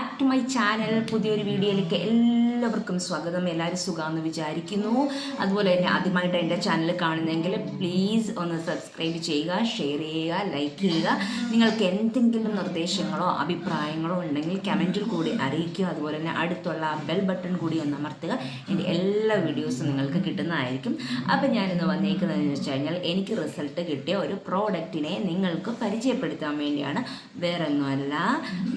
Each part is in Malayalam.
back ടു മൈ ചാനൽ പുതിയൊരു വീഡിയോയിലേക്ക് എല്ലാവർക്കും സ്വാഗതം. എല്ലാവരും സുഖമെന്ന് വിചാരിക്കുന്നു. അതുപോലെ തന്നെ ആദ്യമായിട്ട് എന്റെ ചാനൽ കാണുന്നെങ്കിൽ പ്ലീസ് ഒന്ന് സബ്സ്ക്രൈബ് ചെയ്യുക ഷെയർ ചെയ്യുക ലൈക്ക് ചെയ്യുക. നിങ്ങൾക്ക് എന്തെങ്കിലും നിർദ്ദേശങ്ങളോ അഭിപ്രായങ്ങളോ ഉണ്ടെങ്കിൽ കമന്റിൽ കൂടി അറിയിക്കുക. അതുപോലെ തന്നെ അടുത്തുള്ള ബെൽ ബട്ടൺ കൂടി ഒന്ന് അമർത്തുക. എന്റെ എല്ലാ വീഡിയോസും നിങ്ങൾക്ക് കിട്ടുന്നതായിരിക്കും. അപ്പം ഞാനിന്ന് വന്നേക്കുന്നതെന്ന് വെച്ച് കഴിഞ്ഞാൽ എനിക്ക് റിസൾട്ട് കിട്ടിയ ഒരു പ്രോഡക്റ്റിനെ നിങ്ങൾക്ക് പരിചയപ്പെടുത്താൻ വേണ്ടിയാണ്. വേറെ ഒന്നുമല്ല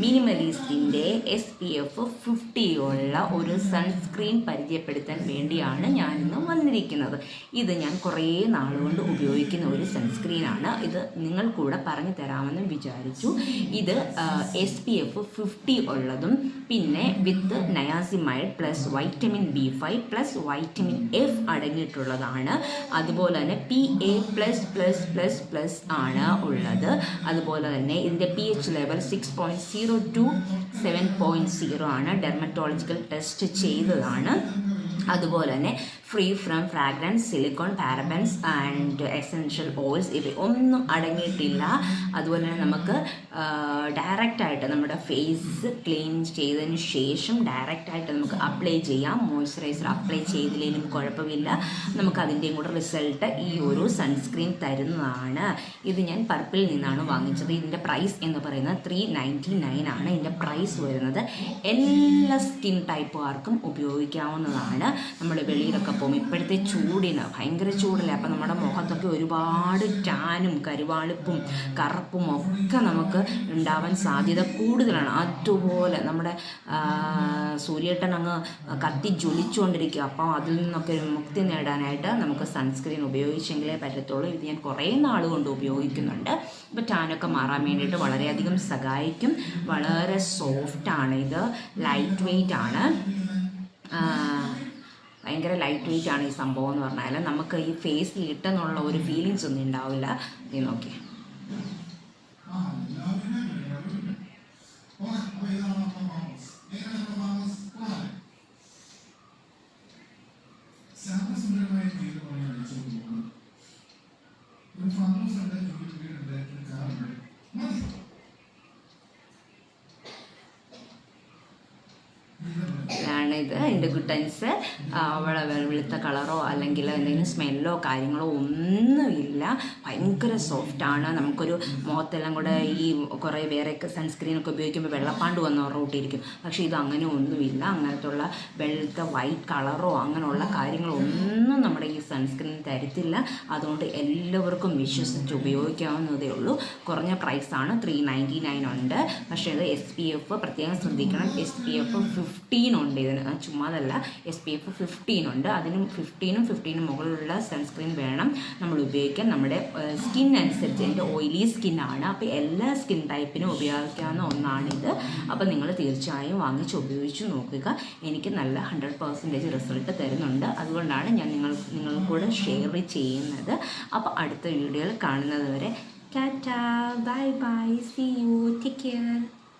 മിനിമലിസ്റ്റിന്റെ എസ് പി എഫ് ഫിഫ്റ്റി ഉള്ള ഒരു സൺസ്ക്രീൻ പരിചയപ്പെടുത്താൻ വേണ്ടിയാണ് ഞാനിന്ന് വന്നിരിക്കുന്നത്. ഇത് ഞാൻ കുറേ നാളുകൊണ്ട് ഉപയോഗിക്കുന്ന ഒരു സൺസ്ക്രീനാണ് ഇത് നിങ്ങൾ കൂടെ പറഞ്ഞു തരാമെന്ന് വിചാരിച്ചു. ഇത് എസ് പി എഫ് ഫിഫ്റ്റി ഉള്ളതും പിന്നെ with niacinamide plus vitamin B five plus vitamin F അടങ്ങിയിട്ടുള്ളതാണ്. അതുപോലെ തന്നെ P A plus plus plus plus ആണ് ഉള്ളത്. അതുപോലെ തന്നെ ഇതിന്റെ P H level six point zero two seven point zero ആണ്. ഡെർമറ്റോളജിക്കൽ ടെസ്റ്റ് ചെയ്തതാണ്. അതുപോലെ തന്നെ free from fragrance silicone parabens and essential oils ഇവ ഒന്നും അടങ്ങിയിട്ടില്ല. അതുപോലെ തന്നെ നമുക്ക് ഡയറക്റ്റായിട്ട് നമ്മുടെ ഫേസ് ക്ലീൻ ചെയ്തതിന് ശേഷം ഡയറക്റ്റായിട്ട് നമുക്ക് അപ്ലൈ ചെയ്യാം. മോയ്സ്ചറൈസർ അപ്ലൈ ചെയ്തില്ലെങ്കിലും കുഴപ്പമില്ല. നമുക്ക് അതിന്റെയും കൂടെ റിസൾട്ട് ഈ ഒരു സൺസ്ക്രീൻ തരുന്നതാണ്. ഇത് ഞാൻ പർപ്പിളിൽ നിന്നാണ് വാങ്ങിച്ചത്. ഇതിന്റെ പ്രൈസ് എന്ന് പറയുന്നത് ത്രീ നയന്റി നയൻ ആണ്. ഇതിന്റെ പ്രൈസ് വരുന്നത് എല്ലാ സ്കിൻ ടൈപ്പുകാർക്കും ഉപയോഗിക്കാവുന്നതാണ്. നമ്മൾ വെളിയിലൊക്കെ പോകും ഇപ്പോഴത്തെ ചൂടിന് ഭയങ്കര ചൂടല്ലേ? അപ്പം നമ്മുടെ മുഖത്തൊക്കെ ഒരുപാട് ടാനും കരുവാളിപ്പും കറുപ്പും ഒക്കെ നമുക്ക് ഉണ്ടാവാൻ സാധ്യത കൂടുതലാണ്. അതുപോലെ നമ്മുടെ സൂര്യേട്ടൻ അങ്ങ് കത്തി ജ്വലിച്ചുകൊണ്ടിരിക്കുക. അപ്പോൾ അതിൽ നിന്നൊക്കെ മുക്തി നേടാനായിട്ട് നമുക്ക് സൺസ്ക്രീൻ ഉപയോഗിച്ചെങ്കിലേ പറ്റത്തുള്ളൂ. ഇത് ഞാൻ കുറേ നാൾ കൊണ്ട് ഉപയോഗിക്കുന്നുണ്ട്. ഇപ്പോൾ ടാനൊക്കെ മാറാൻ വേണ്ടിയിട്ട് വളരെയധികം സഹായിക്കും. വളരെ സോഫ്റ്റാണ് ഇത്. ലൈറ്റ് വെയ്റ്റ് ആണ്. ഭയങ്കര ലൈറ്റ് വെയിറ്റ് ആണ് ഈ സംഭവം എന്ന് പറഞ്ഞാൽ. നമുക്ക് ഈ ഫേസിൽ ഇട്ടെന്നുള്ള ഒരു ഫീലിങ്സ് ഒന്നും ഉണ്ടാവില്ല. നീ നോക്കി. ശാന്തസുന്ദരമായ ജീവിതമാണ് നയിച്ചു പോകുന്നത് ഒരു ഫാം ഹൗസ് ഉണ്ട് ഒരു വീടുണ്ട് ഒരു കാറുണ്ട് മതി ഇതാണ് ഇത് എന്റെ ഗുട്ടൻസ് വെളുത്ത കളറോ അല്ലെങ്കിൽ എന്തെങ്കിലും സ്മെല്ലോ കാര്യങ്ങളോ ഒന്നുമില്ല. ഭയങ്കര സോഫ്റ്റാണ് നമുക്കൊരു മുഖത്തെല്ലാം കൂടെ ഈ കുറേ വേറെയൊക്കെ സൺസ്ക്രീനൊക്കെ ഉപയോഗിക്കുമ്പോൾ വെള്ളപ്പാണ്ട് വന്ന് റൂട്ടിയിരിക്കും പക്ഷേ ഇത് അങ്ങനെ ഒന്നുമില്ല. അങ്ങനത്തുള്ള വെളുത്ത വൈറ്റ് കളറോ അങ്ങനെയുള്ള കാര്യങ്ങളോ ഒന്നും നമ്മുടെ ഈ സൺസ്ക്രീൻ തരത്തില്ല. അതുകൊണ്ട് എല്ലാവർക്കും വിശ്വസിച്ച് ഉപയോഗിക്കാവുന്നതേ ഉള്ളൂ. കുറഞ്ഞ പ്രൈസാണ് ത്രീ നയന്റി നയൻ ഉണ്ട്. പക്ഷേ ഇത് എസ് പി എഫ് പ്രത്യേകം ശ്രദ്ധിക്കണം. എസ് പി എഫ് ഫിഫ്റ്റീൻ ഉണ്ട് ഇതിന്. ചുമ്മാതല്ല. എസ് പി എഫ് ഫിഫ്റ്റീൻ ഉണ്ട്. അതിനും ഫിഫ്റ്റീനും ഫിഫ്റ്റീനും മുകളിലുള്ള സൺസ്ക്രീൻ വേണം നമ്മൾ ഉപയോഗിക്കാൻ. നമ്മുടെ സ്കിൻ അനുസരിച്ച് എന്റെ ഓയിലി സ്കിന്നാണ് അപ്പോൾ എല്ലാ സ്കിൻ ടൈപ്പിനും ഉപയോഗിക്കാവുന്ന ഒന്നാണിത്. അപ്പോൾ നിങ്ങൾ തീർച്ചയായും വാങ്ങിച്ച് ഉപയോഗിച്ച് നോക്കുക. എനിക്ക് നല്ല ഹൺഡ്രഡ് പെർസെന്റേജ് റിസൾട്ട് തരുന്നുണ്ട്. അതുകൊണ്ടാണ് ഞാൻ നിങ്ങൾ നിങ്ങൾക്കൂടെ ഷെയർ ചെയ്യുന്നത്. അപ്പോൾ അടുത്ത വീഡിയോയിൽ കാണുന്നത് വരെ tata bye bye see you take care